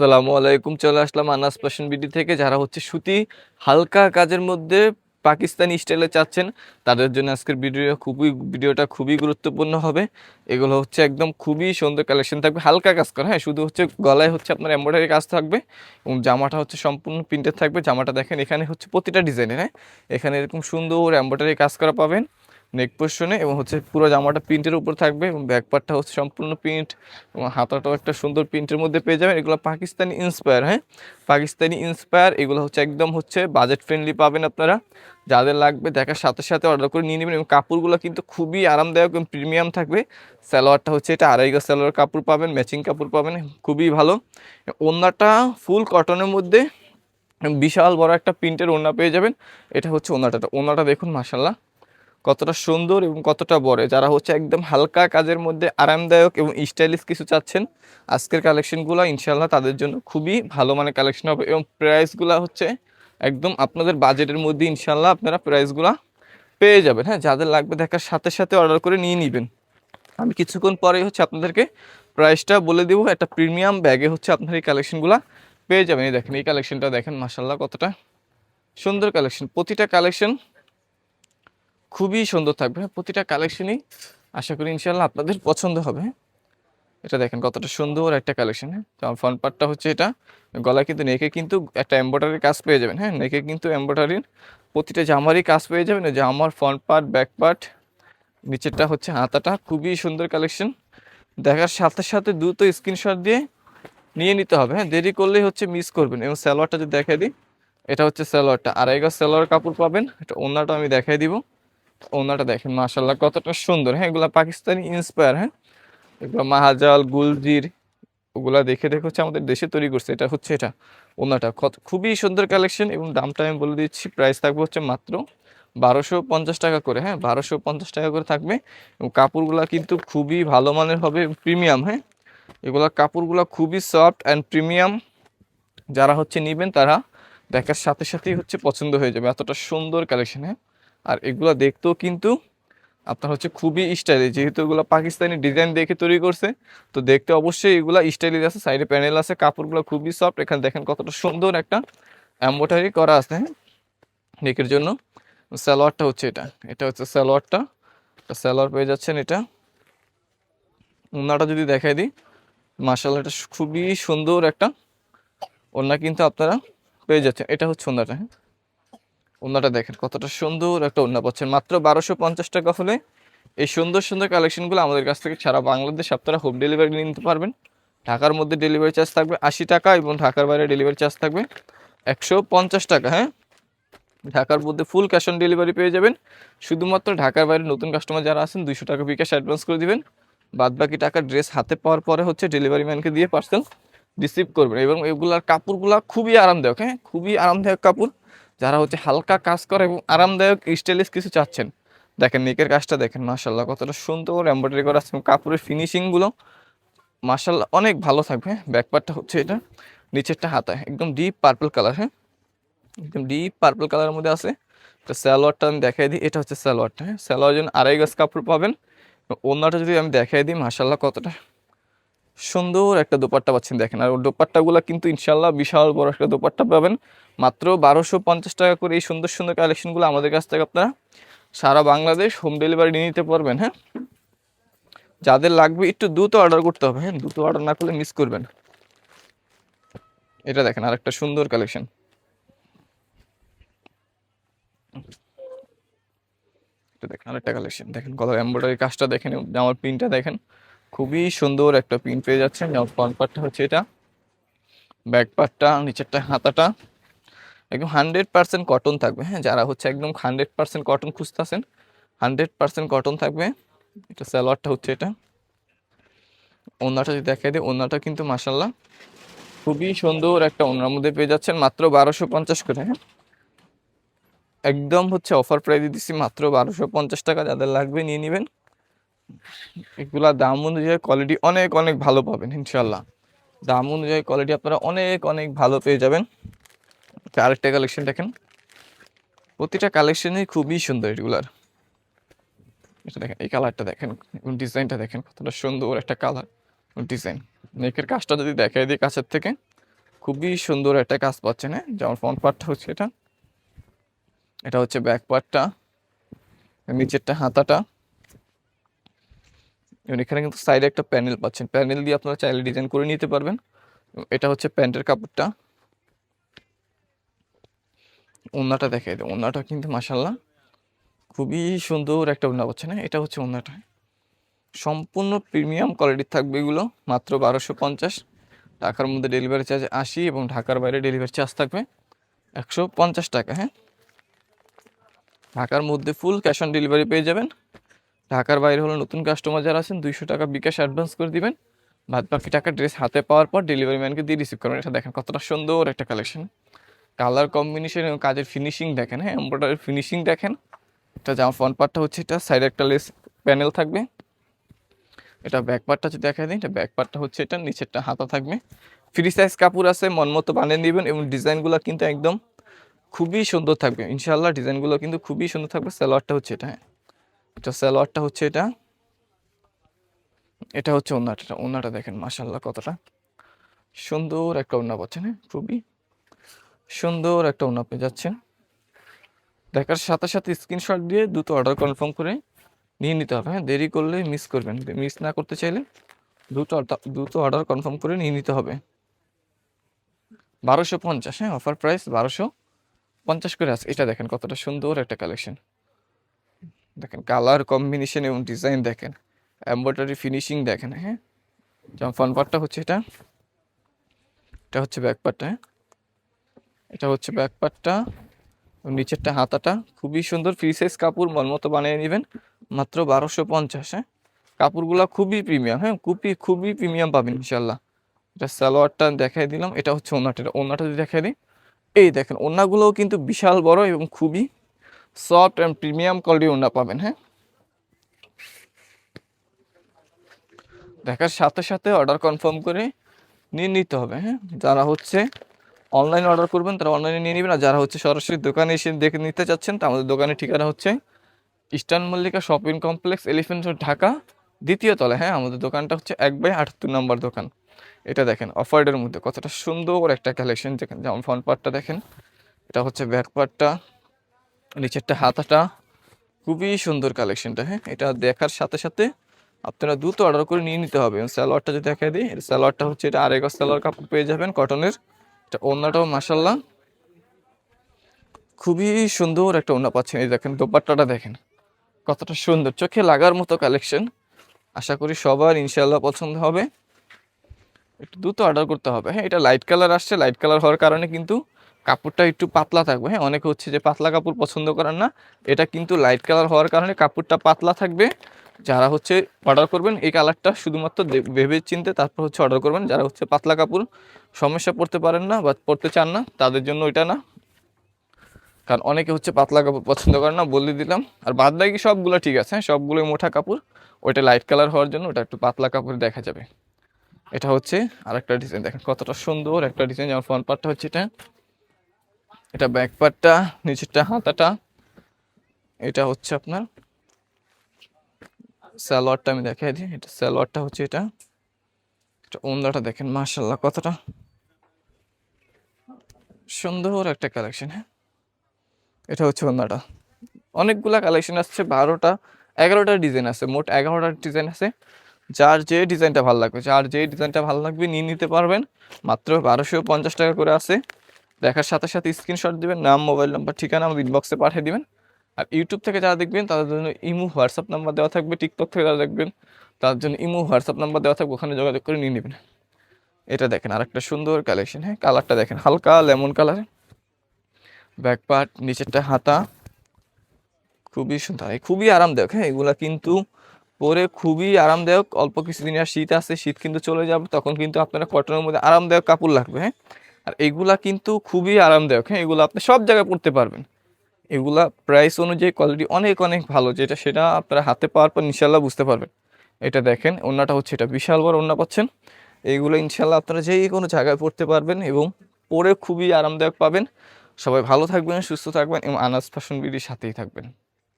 আসসালামু আলাইকুম, চলে আসলাম আনাস ফ্যাশন বিডি থেকে। যারা হচ্ছে সুতি হালকা কাজের মধ্যে পাকিস্তানি স্টাইলে চাচ্ছেন, তাদের জন্য আজকের ভিডিও খুবই, ভিডিওটা খুবই গুরুত্বপূর্ণ হবে। এগুলো হচ্ছে একদম খুবই সুন্দর কালেকশন থাকবে। হালকা কাজ করা হ্যাঁ শুধু হচ্ছে গলায় হচ্ছে আপনার এমব্রয়ডারি কাজ থাকবে এবং জামাটা হচ্ছে সম্পূর্ণ প্রিন্টেড থাকবে। জামাটা দেখেন, এখানে হচ্ছে প্রতিটা ডিজাইনের হ্যাঁ? এখানে এরকম সুন্দর এমব্রয়ডারি কাজ করা পাবেন। নেক পোর্শনে এবং হচ্ছে পুরো জামাটা প্রিন্টের উপর থাকবে এবং ব্যাক পার্টটা হচ্ছে সম্পূর্ণ প্রিন্ট এবং হাতাটাও একটা সুন্দর প্রিন্টের মধ্যে পেয়ে যাবেন। এগুলো পাকিস্তানি ইন্সপায়ার হ্যাঁ? পাকিস্তানি ইন্সপায়ার এগুলো হচ্ছে একদম হচ্ছে বাজেট ফ্রেন্ডলি পাবেন আপনারা। যাদের লাগবে দেখার সাথে সাথে অর্ডার করে নিয়ে নেবেন এবং কাপড়গুলো কিন্তু খুবই আরামদায়ক এবং প্রিমিয়াম থাকবে। সালোয়ারটা হচ্ছে এটা আড়াই গজ সালোয়ার কাপড় পাবেন ম্যাচিং কাপড় পাবেন, খুবই ভালো। ওড়নাটা ফুল কটনের মধ্যে বিশাল বড় একটা প্রিন্টের ওড়না পেয়ে যাবেন। এটা হচ্ছে ওনাটা ওনাটা দেখুন মাসাল্লাহ কতটা সুন্দর এবং কতটা বড়। যারা হচ্ছে একদম হালকা কাজের মধ্যে আরামদায়ক এবং স্টাইলিশ কিছু চাচ্ছেন, আজকের কালেকশনগুলো ইনশাল্লাহ তাদের জন্য খুবই ভালো মানে কালেকশন হবে এবং প্রাইসগুলো হচ্ছে একদম আপনাদের বাজেটের মধ্যে ইনশাল্লাহ আপনারা প্রাইসগুলো পেয়ে যাবেন। হ্যাঁ যাদের লাগবে দেখার সাথে সাথে অর্ডার করে নিয়ে নেবেন। আমি কিছুক্ষণ পরেই হচ্ছে আপনাদেরকে প্রাইসটা বলে দেবো। একটা প্রিমিয়াম ব্যাগে হচ্ছে আপনার এই কালেকশনগুলো পেয়ে যাবেন। এই দেখেন, এই কালেকশনটা দেখেন মাসাল্লাহ কতটা সুন্দর কালেকশন। প্রতিটা কালেকশন খুবই সুন্দর থাকবে। হ্যাঁ, প্রতিটা কালেকশনই আশা করি ইনশাল্লাহ আপনাদের পছন্দ হবে। এটা দেখেন কতটা সুন্দর একটা কালেকশন হ্যাঁ। ফ্রন্ট পার্টটা হচ্ছে এটা। গলায় কিন্তু নেকে কিন্তু একটা এম্ব্রয়ডারির কাজ পেয়ে যাবেন হ্যাঁ। নেকে কিন্তু এম্ব্রয়ডারির প্রতিটা জামারই কাজ পেয়ে যাবেন। জামার ফ্রন্ট পার্ট ব্যাক পার্ট নিচেরটা হচ্ছে হাতাটা। খুবই সুন্দর কালেকশন দেখার সাথে সাথে দ্রুত স্ক্রিনশট দিয়ে নিয়ে নিতে হবে হ্যাঁ। দেরি করলেই হচ্ছে মিস করবেন। এবং সালোয়ারটা যদি দেখাই দিই এটা হচ্ছে স্যালোয়ারটা আড়াই গজ সালোয়ার কাপড় পাবেন। এটা ওনাটা আমি দেখাই দিব। ওনাটা দেখেন মাশাল্লাহ কতটা সুন্দর। হ্যাঁ এগুলো পাকিস্তানি ইন্সপায়ার হ্যাঁ? এগুলো মাহাজাল, গুলজির, ওগুলা দেখে দেখে হচ্ছে আমাদের দেশে তৈরি করছে। এটা হচ্ছে এটা, ওনাটা। খুবই সুন্দর কালেকশন এবং দামটা আমি বলে দিচ্ছি প্রাইস থাকবে হচ্ছে মাত্র বারোশো পঞ্চাশ টাকা করে হ্যাঁ? বারোশো পঞ্চাশ টাকা করে থাকবে এবং কাপড়গুলো কিন্তু খুবই ভালো মানের হবে প্রিমিয়াম হ্যাঁ? এগুলা কাপড়গুলো খুবই সফট অ্যান্ড প্রিমিয়াম যারা হচ্ছে নেবেন, তারা দেখার সাথে সাথেই হচ্ছে পছন্দ হয়ে যাবে। এতটা সুন্দর কালেকশন হ্যাঁ? আর এগুলো দেখতেও কিন্তু আপনার হচ্ছে খুবই স্টাইলিশ যেহেতু এগুলো পাকিস্তানি ডিজাইন দেখে তৈরি করছে, তো দেখতে অবশ্যই এগুলো স্টাইলিশ আছে, সাইডে প্যানেল আছে, কাপড়গুলো খুবই সফট, এখানে দেখেন কতটা সুন্দর একটা এম্বোটারি করা আছে হ্যাঁ নেকের জন্য। সালোয়ারটা হচ্ছে এটা এটা হচ্ছে সালোয়ারটা সালোয়ার পেয়ে যাচ্ছেন এটা। ওনাটা যদি দেখাই দিই মার্শাল এটা খুবই সুন্দর একটা ওনা কিন্তু আপনারা পেয়ে যাচ্ছেন, এটা হচ্ছে ওনাটা হ্যাঁ। ওনাটা দেখেন, কতটা সুন্দর একটা ওনা পাচ্ছেন। মাত্র বারোশো পঞ্চাশ টাকা হলে এই সুন্দর সুন্দর কালেকশনগুলো আমাদের কাছ থেকে সারা বাংলাদেশ আপনারা হোম ডেলিভারি নিতে পারবেন। ঢাকার মধ্যে ডেলিভারি চার্জ থাকবে আশি টাকা এবং ঢাকার বাইরে ডেলিভারি চার্জ থাকবে একশো পঞ্চাশ টাকা হ্যাঁ? ঢাকার মধ্যে ফুল ক্যাশ অন ডেলিভারি পেয়ে যাবেন। শুধুমাত্র ঢাকার বাইরে নতুন কাস্টমার যারা আছেন, দুইশো টাকা বিকাশ অ্যাডভান্স করে দিবেন। বাদ বাকি টাকা ড্রেস হাতে পাওয়ার পরে হচ্ছে ডেলিভারি ম্যানকে দিয়ে পার্সেল রিসিভ করবেন। এবং এগুলার কাপড়গুলা খুবই আরামদায়ক হ্যাঁ? খুবই আরামদায়ক কাপড়। যারা হচ্ছে হালকা কাজ করে এবং আরামদায়ক স্টাইলিশ কিছু চাচ্ছেন। দেখেন নেকের কাজটা দেখেন মার্শাল্লাহ কতটা সুন্দর এম্ব্রয়ডারি করা আছে কাপড়ের ফিনিশিংগুলো মার্শাল্লাহ অনেক ভালো থাকবে। ব্যাকপার্টটা হচ্ছে এটা, নিচেরটা হাতায় একদম ডিপ পার্পল কালার হ্যাঁ? একদম ডিপ পার্পল কালারের মধ্যে আছে। তো সালোয়ারটা আমি দেখাই দিই, এটা হচ্ছে সালোয়ারটা হ্যাঁ? সালোয়ার জন্য আড়াই গজ কাপড় পাবেন। ওনাটা যদি আমি দেখাই দিই মার্শাল্লাহ কতটা সুন্দর একটা দোপাট্টা পাচ্ছেন দেখেন। আর দোপাট্টাগুলো কিন্তু ইনশাল্লাহ বিশাল বড় একটা দোপাট্টা পাবেন। মাত্র বারোশো পঞ্চাশ টাকা করে এই সুন্দর সুন্দর কালেকশনগুলো আমাদের কাছ থেকে আপনারা সারা বাংলাদেশ হোম ডেলিভারি নিয়ে নিতে পারবেন হ্যাঁ? যাদের লাগবে একটু দ্রুত অর্ডার করতে হবে হ্যাঁ? দ্রুত অর্ডার না করলে মিস করবেন। এটা দেখেন আর একটা সুন্দর কালেকশন দেখেন আরেকটা কালেকশন দেখেন গলার এমব্রয়ডারি কাজটা দেখেন জামার প্রিন্টটা দেখেন। খুবই সুন্দর একটা প্রিন্ট পেয়ে যাচ্ছেন। যেমন ফ্রন্ট পার্টটা হচ্ছে এটা। ব্যাক পার্টটা নিচেরটা, হাতাটা। একদম হান্ড্রেড পার্সেন্ট কটন থাকবে। হ্যাঁ যারা হচ্ছে একদম হান্ড্রেড পার্সেন্ট কটন খুঁজতেছেন হান্ড্রেড পার্সেন্ট কটন থাকবে। এটা সালোয়ারটা হচ্ছে এটা। ওনাটা যদি দেখাই দিই, ওনাটা কিন্তু মাসাল্লাহ খুবই সুন্দর একটা ওনার মধ্যে পেয়ে যাচ্ছেন। মাত্র বারোশো পঞ্চাশ করে হ্যাঁ। একদম হচ্ছে অফার প্রাইসে দিচ্ছি, মাত্র বারোশো পঞ্চাশ টাকা। যাদের লাগবে নিয়ে নেবেন। এগুলা দাম অনুযায়ী কোয়ালিটি অনেক অনেক ভালো পাবেন ইনশাল্লাহ দাম অনুযায়ী কোয়ালিটি আপনারা অনেক অনেক ভালো পেয়ে যাবেন। আচ্ছা, আরেকটা কালেকশন দেখেন। প্রতিটা কালেকশনই খুবই সুন্দর এগুলার। এটা দেখেন এই কালারটা দেখেন ডিজাইনটা দেখেন কতটা সুন্দর একটা কালার ডিজাইন নেকের কাজটা যদি দেখাই দিই কাছের থেকে খুবই সুন্দর একটা কাজ পাচ্ছেন হ্যাঁ? যেমন ফ্রন্ট পার্টটা হচ্ছে এটা। এটা হচ্ছে ব্যাক পার্টটা নিচেরটা হাতাটা। এবং এখানে কিন্তু সাইডে একটা প্যানেল পাচ্ছেন। প্যানেল দিয়ে আপনারা চাইলে ডিজাইন করে নিতে পারবেন। এটা হচ্ছে প্যান্টের কাপড়টা। ওন্নাটা দেখাই দেয় ওন্নাটা কিন্তু মাসাল্লাহ খুবই সুন্দর একটা ওন্না পাচ্ছে না এটা হচ্ছে ওন্নাটা। সম্পূর্ণ প্রিমিয়াম কোয়ালিটির থাকবে এগুলো, মাত্র বারোশো পঞ্চাশ। টাকার মধ্যে ডেলিভারি চার্জ আশি এবং ঢাকার বাইরে ডেলিভারি চার্জ থাকবে একশো পঞ্চাশ টাকা হ্যাঁ? ঢাকার মধ্যে ফুল ক্যাশ অন ডেলিভারি পেয়ে যাবেন। ঢাকার বাইরে হলো নতুন কাস্টমার যারা আছেন, দুইশো টাকা বিকাশ অ্যাডভান্স করে দিবেন। বাদ বাকি টাকা ড্রেস হাতে পাওয়ার পর ডেলিভারি ম্যানকে দিয়ে রিসিভ করবেন। এটা দেখেন কতটা সুন্দর একটা কালেকশন কালার কম্বিনেশন এবং কাজের ফিনিশিং দেখেন হ্যাঁ এমব্রয়ডারির ফিনিশিং দেখেন। এটা জামা ফ্রন্ট পার্টটা হচ্ছে এটা সাইডে একটা লেস প্যানেল থাকবে। এটা ব্যাক পার্টটা যদি দেখা দিই, এটা ব্যাক পার্টটা হচ্ছে এটা, নিচেরটা হাতা থাকবে। ফ্রি সাইজ কাপড় আছে, মন মতো বানিয়ে নেবেন এবং ডিজাইনগুলো কিন্তু একদম খুবই সুন্দর থাকবে। ইনশাআল্লাহ ডিজাইনগুলো কিন্তু খুবই সুন্দর থাকবে। সালোয়ারটা হচ্ছে এটা হ্যাঁ। এটা সালোয়ারটা হচ্ছে এটা। এটা হচ্ছে ওনাটা ওনাটা দেখেন মাশাল্লাহ কতটা। সুন্দর একটা ওনা পাচ্ছেন হ্যাঁ খুবই। সুন্দর একটা ওনা পেয়ে যাচ্ছেন। দেখার সাথে সাথে স্ক্রিনশট দিয়ে দ্রুত অর্ডার কনফার্ম করে নিয়ে নিতে হবে হ্যাঁ দেরি করলে মিস করবেন। মিস না করতে চাইলে দ্রুত দ্রুত অর্ডার কনফার্ম করে নিয়ে নিতে হবে। বারোশো পঞ্চাশ হ্যাঁ অফার প্রাইস বারোশো পঞ্চাশ করে আছে। এটা দেখেন কতটা সুন্দর একটা কালেকশন। দেখেন কালার কম্বিনেশন এবং ডিজাইন দেখেন। এম্ব্রয়ডারি ফিনিশিং দেখেন হ্যাঁ? যেমন ফ্রন্ট পার্টটা হচ্ছে এটা। এটা হচ্ছে ব্যাক পার্টটা হ্যাঁ? এটা হচ্ছে ব্যাক পার্টটা নিচেরটা হাতাটা। খুবই সুন্দর ফ্রি সাইজ কাপড় মতো বানিয়ে নেবেন। মাত্র বারোশো পঞ্চাশ হ্যাঁ? কাপড়গুলো খুবই প্রিমিয়াম হ্যাঁ? খুবই খুবই প্রিমিয়াম পাবেন ইনশাল্লাহ এটা সালোয়ারটা দেখাই দিলাম। এটা হচ্ছে ওনাটা। ওনাটা যদি দেখাই দিই। এই দেখেন, ওনাগুলোও কিন্তু বিশাল বড় এবং খুবই সফট অ্যান্ড প্রিমিয়াম কোয়ালিটি ওনা পাবেন হ্যাঁ। দেখার সাথে সাথে অর্ডার কনফার্ম করে নিয়ে নিতে হবে হ্যাঁ। যারা হচ্ছে অনলাইন অর্ডার করবেন, তারা অনলাইনে নিয়ে নেবেন। আর যারা হচ্ছে সরাসরি দোকানে এসে দেখে নিতে চাচ্ছেন তা আমাদের দোকানের ঠিকানা হচ্ছে Eastern Mallika shopping complex, Elephant Road, Dhaka, দ্বিতীয় তলে হ্যাঁ। আমাদের দোকানটা হচ্ছে এক বাই আটাত্তর নম্বর দোকান। এটা দেখেন অফার্ডের মধ্যে কতটা সুন্দর একটা কালেকশন। দেখেন, যেমন ফ্রন্ট পার্টটা দেখেন, এটা হচ্ছে ব্যাক পার্টটা নিচেরটা হাতাটা খুবই সুন্দর কালেকশনটা হ্যাঁ? এটা দেখার সাথে সাথে আপনারা দ্রুত অর্ডার করে নিয়ে নিতে হবে। স্যালোয়ারটা যদি দেখা দিই স্যালোয়ারটা হচ্ছে এটা আরেক স্যালোয়ার কাপড় পেয়ে যাবেন কটনের এটা ওড়নাটাও মাসাল্লাহ খুবই সুন্দর একটা ওড়না পাচ্ছেন। এই দেখেন, দোপাট্টাটা দেখেন, কতটা সুন্দর। চোখে লাগার মতো কালেকশন আশা করি সবার ইনশাল্লাহ পছন্দ হবে। একটু দ্রুত অর্ডার করতে হবে। হ্যাঁ এটা লাইট কালার আসছে। লাইট কালার হওয়ার কারণে কিন্তু কাপড়টা একটু পাতলা থাকবে। হ্যাঁ অনেকে হচ্ছে যে পাতলা কাপড় পছন্দ করেন না। এটা কিন্তু লাইট কালার হওয়ার কারণে কাপড়টা পাতলা থাকবে। যারা হচ্ছে অর্ডার করবেন, এই কালারটা শুধুমাত্র ভেবে চিনতে তারপর হচ্ছে অর্ডার করবেন। যারা হচ্ছে পাতলা কাপড় সমস্যা পড়তে পারেন না বা পড়তে চান না, তাদের জন্য এটা না। কারণ অনেকে হচ্ছে পাতলা কাপড় পছন্দ করে না, বলে দিলাম। আর বাদ বাকি সবগুলো ঠিক আছে হ্যাঁ সবগুলোই মোটা কাপড়। ওইটা লাইট কালার হওয়ার জন্য ওটা একটু পাতলা কাপড় দেখা যাবে। এটা হচ্ছে আরেকটা ডিজাইন দেখেন কতটা সুন্দর একটা ডিজাইন যেমন ফ্রন্ট পার্টটা হচ্ছে এটা। এটা ব্যাক পার্টটা নিচেরটা হাতাটা। এটা হচ্ছে আপনার সালোয়ারটা আমি দেখাই দিই। এটা সালোয়ারটা হচ্ছে এটা। এটা ওন্দাটা দেখেন মার্শাল্লাহ কতটা সুন্দর একটা কালেকশন হ্যাঁ। এটা হচ্ছে ওন্দাটা। অনেকগুলা কালেকশন আসছে, বারোটা, এগারোটা ডিজাইন আছে, মোট এগারোটা ডিজাইন আছে। যার যে ডিজাইনটা ভালো লাগবে, যার যে ডিজাইনটা ভালো লাগবে, নিয়ে নিতে পারবেন। মাত্র বারোশো পঞ্চাশ টাকা করে আছে। দেখার সাথে সাথে স্ক্রিনশট দিবেন, নাম মোবাইল নাম্বার ঠিকানা আমাদের ইনবক্সে পাঠিয়ে দিবেন। আর ইউটিউব থেকে যারা দেখবেন, তাদের জন্য ইমো হোয়াটসঅ্যাপ নাম্বার দেওয়া থাকবে। টিকটক থেকে যারা দেখবেন, তাদের জন্য ইমো হোয়াটসঅ্যাপ নাম্বার দেওয়া থাকবে, ওখানে যোগাযোগ করে নিয়ে নেবেন। এটা দেখেন, আরেকটা সুন্দর কালেকশন হ্যাঁ কালারটা দেখেন, হালকা লেমন কালার ব্যাক পার্ট নিচেরটা হাতা। খুবই সুন্দর খুবই আরামদায়ক হ্যাঁ এগুলা কিন্তু পরে খুবই আরামদায়ক। অল্প কিছুদিন আর শীত আছে, শীত কিন্তু চলে যাবে, তখন কিন্তু আপনারা কটনের মধ্যে আরামদায়ক কাপড় লাগবে হ্যাঁ। আর এগুলা কিন্তু খুবই আরামদায়ক। হ্যাঁ এগুলো আপনি সব জায়গায় পরতে পারবেন। এগুলা প্রাইস অনুযায়ী কোয়ালিটি অনেক অনেক ভালো। যেটা, সেটা আপনারা হাতে পাওয়ার পর ইনশাল্লাহ বুঝতে পারবেন। এটা দেখেন ওনাটা হচ্ছে এটা বিশাল বড় ওনা পাচ্ছেন। এইগুলো ইনশাল্লাহ আপনারা যে কোনো জায়গায় পড়তে পারবেন এবং পরে খুবই আরামদায়ক পাবেন। সবাই ভালো থাকবেন, সুস্থ থাকবেন এবং আনাজ ফ্যাশন বিডির সাথেই থাকবেন।